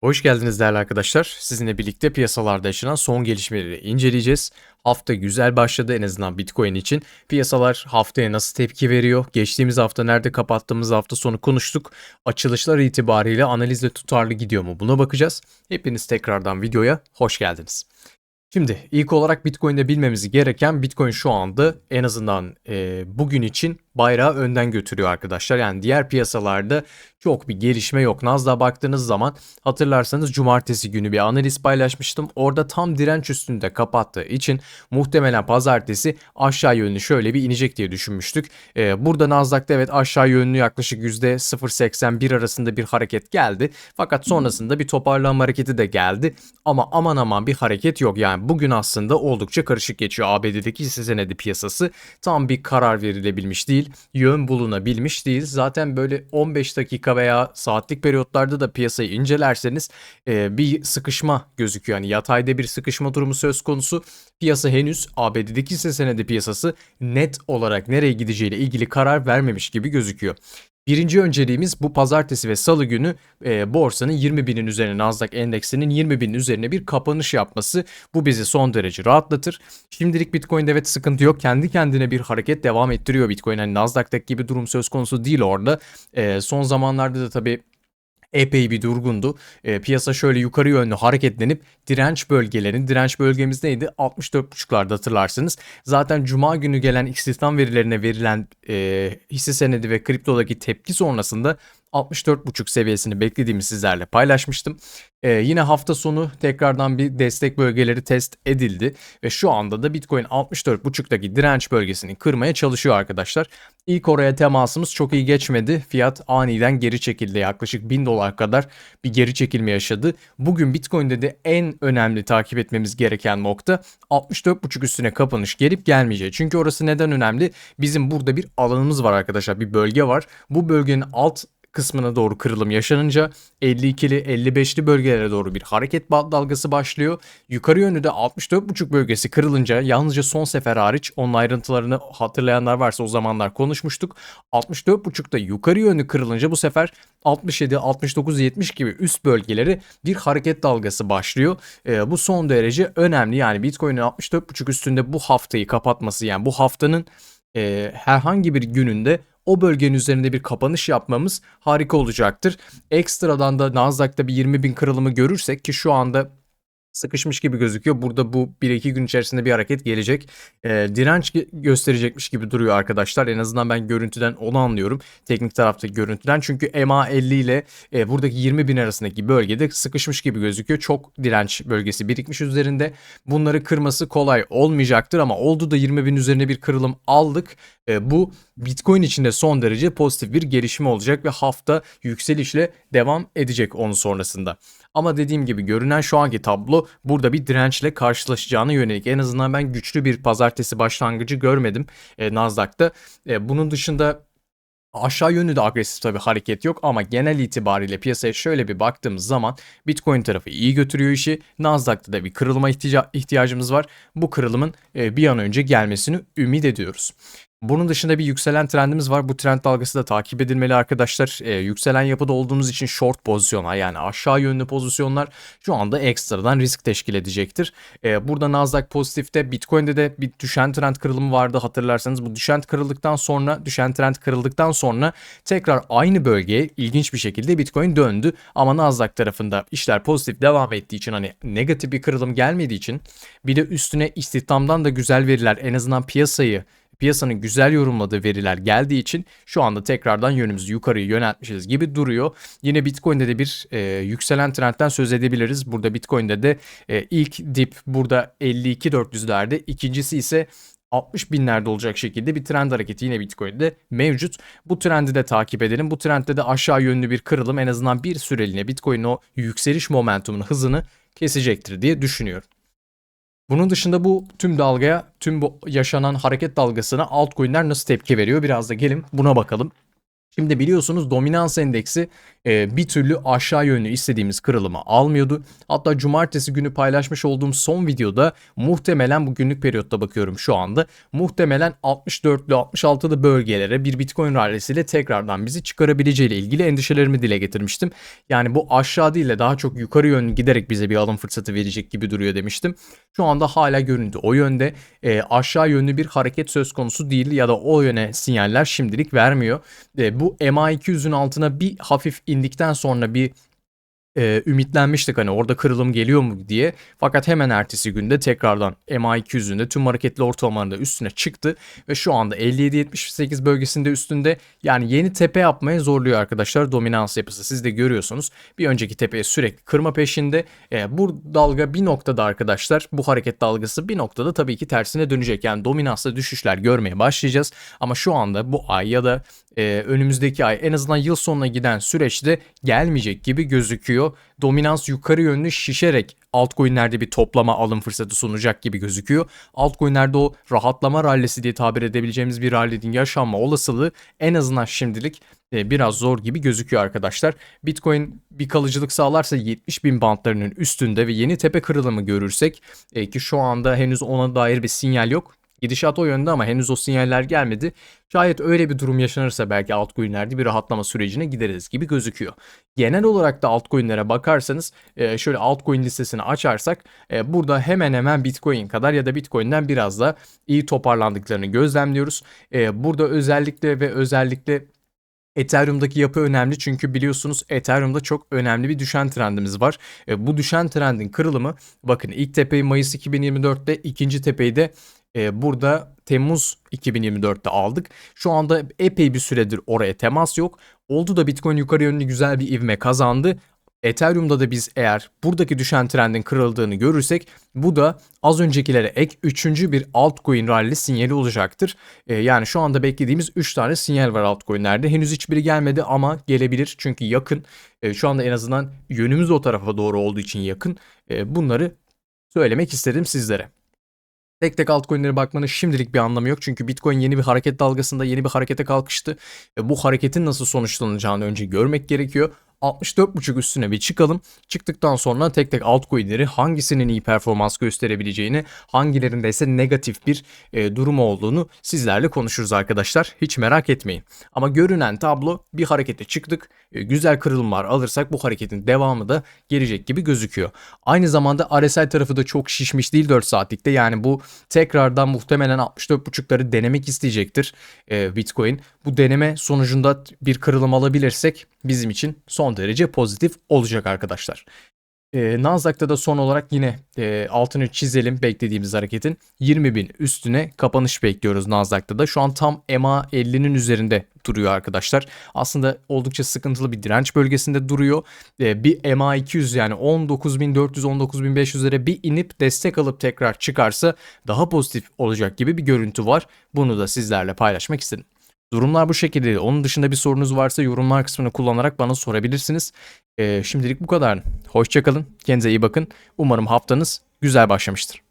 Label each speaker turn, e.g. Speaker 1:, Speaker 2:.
Speaker 1: Hoş geldiniz değerli arkadaşlar. Sizinle birlikte piyasalarda yaşanan son gelişmeleri inceleyeceğiz. Hafta güzel başladı en azından Bitcoin için. Piyasalar haftaya nasıl tepki veriyor? Geçtiğimiz hafta nerede kapattığımız hafta sonu konuştuk. Açılışlar itibariyle analizle tutarlı gidiyor mu? Buna bakacağız. Hepiniz tekrardan videoya hoş geldiniz. Şimdi ilk olarak Bitcoin'de bilmemiz gereken Bitcoin şu anda en azından e, bugün için bayrağı önden götürüyor arkadaşlar. Yani diğer piyasalarda çok bir gelişme yok. Nasdaq'a baktığınız zaman hatırlarsanız cumartesi günü bir analiz paylaşmıştım. Orada tam direnç üstünde kapattığı için muhtemelen pazartesi aşağı yönlü şöyle bir inecek diye düşünmüştük. Ee, burada Nasdaq'ta evet aşağı yönlü yaklaşık %0.81 arasında bir hareket geldi. Fakat sonrasında bir toparlanma hareketi de geldi. Ama aman aman bir hareket yok. Yani bugün aslında oldukça karışık geçiyor ABD'deki hisse senedi piyasası. Tam bir karar verilebilmiş değil yön bulunabilmiş değil. Zaten böyle 15 dakika veya saatlik periyotlarda da piyasayı incelerseniz e, bir sıkışma gözüküyor. Yani yatayda bir sıkışma durumu söz konusu. Piyasa henüz ABD'deki hisse senedi piyasası net olarak nereye gideceğiyle ilgili karar vermemiş gibi gözüküyor. Birinci önceliğimiz bu pazartesi ve salı günü e, borsanın 20 binin üzerine Nasdaq endeksinin 20 binin üzerine bir kapanış yapması. Bu bizi son derece rahatlatır. Şimdilik Bitcoin'de evet sıkıntı yok. Kendi kendine bir hareket devam ettiriyor Bitcoin. Hani Nasdaq'taki gibi durum söz konusu değil orada. E, son zamanlarda da tabii epey bir durgundu. E, piyasa şöyle yukarı yönlü hareketlenip direnç bölgelerin, direnç bölgemiz neydi? 64.5'larda hatırlarsınız. Zaten cuma günü gelen istihdam verilerine verilen e, hisse senedi ve kriptodaki tepki sonrasında 64.5 seviyesini beklediğimi sizlerle paylaşmıştım. Ee, yine hafta sonu tekrardan bir destek bölgeleri test edildi ve şu anda da Bitcoin 64.5'taki direnç bölgesini kırmaya çalışıyor arkadaşlar. İlk oraya temasımız çok iyi geçmedi. Fiyat aniden geri çekildi. Yaklaşık 1000 dolar kadar bir geri çekilme yaşadı. Bugün Bitcoin'de de en önemli takip etmemiz gereken nokta 64.5 üstüne kapanış gelip gelmeyeceği. Çünkü orası neden önemli? Bizim burada bir alanımız var arkadaşlar. Bir bölge var. Bu bölgenin alt kısmına doğru kırılım yaşanınca 52'li 55'li bölgelere doğru bir hareket dalgası başlıyor. Yukarı yönlü de 64.5 bölgesi kırılınca yalnızca son sefer hariç onun ayrıntılarını hatırlayanlar varsa o zamanlar konuşmuştuk. 64.5'da yukarı yönlü kırılınca bu sefer 67, 69, 70 gibi üst bölgeleri bir hareket dalgası başlıyor. E, bu son derece önemli. Yani Bitcoin'in 64.5 üstünde bu haftayı kapatması yani bu haftanın e, herhangi bir gününde o bölgenin üzerinde bir kapanış yapmamız harika olacaktır. Ekstradan da Nasdaq'ta bir 20 bin kırılımı görürsek ki şu anda sıkışmış gibi gözüküyor. Burada bu 1-2 gün içerisinde bir hareket gelecek. E, direnç gösterecekmiş gibi duruyor arkadaşlar. En azından ben görüntüden onu anlıyorum. Teknik taraftaki görüntüden. Çünkü MA50 ile e, buradaki 20 bin arasındaki bölgede sıkışmış gibi gözüküyor. Çok direnç bölgesi birikmiş üzerinde. Bunları kırması kolay olmayacaktır ama oldu da 20 bin üzerine bir kırılım aldık. E, bu Bitcoin için de son derece pozitif bir gelişme olacak ve hafta yükselişle devam edecek onun sonrasında. Ama dediğim gibi görünen şu anki tablo burada bir dirençle karşılaşacağına yönelik. En azından ben güçlü bir pazartesi başlangıcı görmedim e, Nasdaq'ta. E, bunun dışında Aşağı yönlü de agresif tabii hareket yok ama genel itibariyle piyasaya şöyle bir baktığımız zaman Bitcoin tarafı iyi götürüyor işi. Nasdaq'ta da bir kırılma ihtiyacımız var. Bu kırılımın e, bir an önce gelmesini ümit ediyoruz. Bunun dışında bir yükselen trendimiz var. Bu trend dalgası da takip edilmeli arkadaşlar. Ee, yükselen yapıda olduğumuz için short pozisyonlar yani aşağı yönlü pozisyonlar şu anda ekstradan risk teşkil edecektir. Ee, burada Nasdaq pozitifte Bitcoin'de de bir düşen trend kırılımı vardı hatırlarsanız. Bu düşen kırıldıktan sonra düşen trend kırıldıktan sonra tekrar aynı bölgeye ilginç bir şekilde Bitcoin döndü. Ama Nasdaq tarafında işler pozitif devam ettiği için hani negatif bir kırılım gelmediği için bir de üstüne istihdamdan da güzel veriler en azından piyasayı piyasanın güzel yorumladığı veriler geldiği için şu anda tekrardan yönümüzü yukarıya yöneltmişiz gibi duruyor. Yine Bitcoin'de de bir e, yükselen trendten söz edebiliriz. Burada Bitcoin'de de e, ilk dip burada 52-400'lerde ikincisi ise 60 binlerde olacak şekilde bir trend hareketi yine Bitcoin'de mevcut. Bu trendi de takip edelim. Bu trendde de aşağı yönlü bir kırılım en azından bir süreliğine Bitcoin'in o yükseliş momentumunun hızını kesecektir diye düşünüyorum. Bunun dışında bu tüm dalgaya, tüm bu yaşanan hareket dalgasına altcoin'ler nasıl tepki veriyor? Biraz da gelin buna bakalım. Şimdi biliyorsunuz dominans endeksi e, bir türlü aşağı yönlü istediğimiz kırılımı almıyordu. Hatta cumartesi günü paylaşmış olduğum son videoda muhtemelen bu günlük periyotta bakıyorum şu anda. Muhtemelen 64'lü 66'lı bölgelere bir Bitcoin rallisiyle tekrardan bizi çıkarabileceğiyle ilgili endişelerimi dile getirmiştim. Yani bu aşağı değil de daha çok yukarı yönlü giderek bize bir alım fırsatı verecek gibi duruyor demiştim. Şu anda hala göründü. O yönde e, aşağı yönlü bir hareket söz konusu değil ya da o yöne sinyaller şimdilik vermiyor. E, bu MA200'ün altına bir hafif indikten sonra bir e, ümitlenmiştik hani orada kırılım geliyor mu diye. Fakat hemen ertesi günde tekrardan MA200'ün de tüm hareketli ortalamalarında üstüne çıktı ve şu anda 57-78 bölgesinde üstünde yani yeni tepe yapmaya zorluyor arkadaşlar dominans yapısı. Siz de görüyorsunuz bir önceki tepeye sürekli kırma peşinde. E, bu dalga bir noktada arkadaşlar bu hareket dalgası bir noktada tabii ki tersine dönecek. Yani dominansla düşüşler görmeye başlayacağız ama şu anda bu ay ya da e, önümüzdeki ay en azından yıl sonuna giden süreçte gelmeyecek gibi gözüküyor. Dominans yukarı yönlü şişerek altcoin'lerde bir toplama alım fırsatı sunacak gibi gözüküyor. Altcoin'lerde o rahatlama rallisi diye tabir edebileceğimiz bir rallinin yaşanma olasılığı en azından şimdilik e, biraz zor gibi gözüküyor arkadaşlar. Bitcoin bir kalıcılık sağlarsa 70 bin bantlarının üstünde ve yeni tepe kırılımı görürsek e, ki şu anda henüz ona dair bir sinyal yok. Gidişat o yönde ama henüz o sinyaller gelmedi. Şayet öyle bir durum yaşanırsa belki altcoin'lerde bir rahatlama sürecine gideriz gibi gözüküyor. Genel olarak da altcoin'lere bakarsanız e, şöyle altcoin listesini açarsak e, burada hemen hemen Bitcoin kadar ya da Bitcoin'den biraz da iyi toparlandıklarını gözlemliyoruz. E, burada özellikle ve özellikle Ethereum'daki yapı önemli çünkü biliyorsunuz Ethereum'da çok önemli bir düşen trendimiz var. E, bu düşen trendin kırılımı bakın ilk tepeyi Mayıs 2024'te ikinci tepeyi de e, burada Temmuz 2024'te aldık. Şu anda epey bir süredir oraya temas yok. Oldu da Bitcoin yukarı yönlü güzel bir ivme kazandı. Ethereum'da da biz eğer buradaki düşen trendin kırıldığını görürsek bu da az öncekilere ek üçüncü bir altcoin rally sinyali olacaktır. Ee, yani şu anda beklediğimiz 3 tane sinyal var altcoin'lerde. Henüz hiçbiri gelmedi ama gelebilir çünkü yakın. Ee, şu anda en azından yönümüz o tarafa doğru olduğu için yakın. Ee, bunları söylemek istedim sizlere. Tek tek altcoin'lere bakmanın şimdilik bir anlamı yok. Çünkü Bitcoin yeni bir hareket dalgasında yeni bir harekete kalkıştı. Ve bu hareketin nasıl sonuçlanacağını önce görmek gerekiyor. 64.5 üstüne bir çıkalım. Çıktıktan sonra tek tek altcoin'leri hangisinin iyi performans gösterebileceğini, hangilerinde ise negatif bir e, durum olduğunu sizlerle konuşuruz arkadaşlar. Hiç merak etmeyin. Ama görünen tablo bir harekete çıktık. E, güzel kırılımlar alırsak bu hareketin devamı da gelecek gibi gözüküyor. Aynı zamanda RSI tarafı da çok şişmiş değil 4 saatlikte. Yani bu tekrardan muhtemelen 64.5'ları denemek isteyecektir e, Bitcoin. Bu deneme sonucunda bir kırılım alabilirsek bizim için son derece pozitif olacak arkadaşlar. E, Nasdaq'ta da son olarak yine e, altını çizelim beklediğimiz hareketin 20 bin üstüne kapanış bekliyoruz Nasdaq'ta da. Şu an tam EMA 50'nin üzerinde duruyor arkadaşlar. Aslında oldukça sıkıntılı bir direnç bölgesinde duruyor. E, bir EMA 200 yani 19.400-19.500'lere bir inip destek alıp tekrar çıkarsa daha pozitif olacak gibi bir görüntü var. Bunu da sizlerle paylaşmak istedim. Durumlar bu şekilde. Onun dışında bir sorunuz varsa yorumlar kısmını kullanarak bana sorabilirsiniz. Ee, şimdilik bu kadar. Hoşçakalın. Kendinize iyi bakın. Umarım haftanız güzel başlamıştır.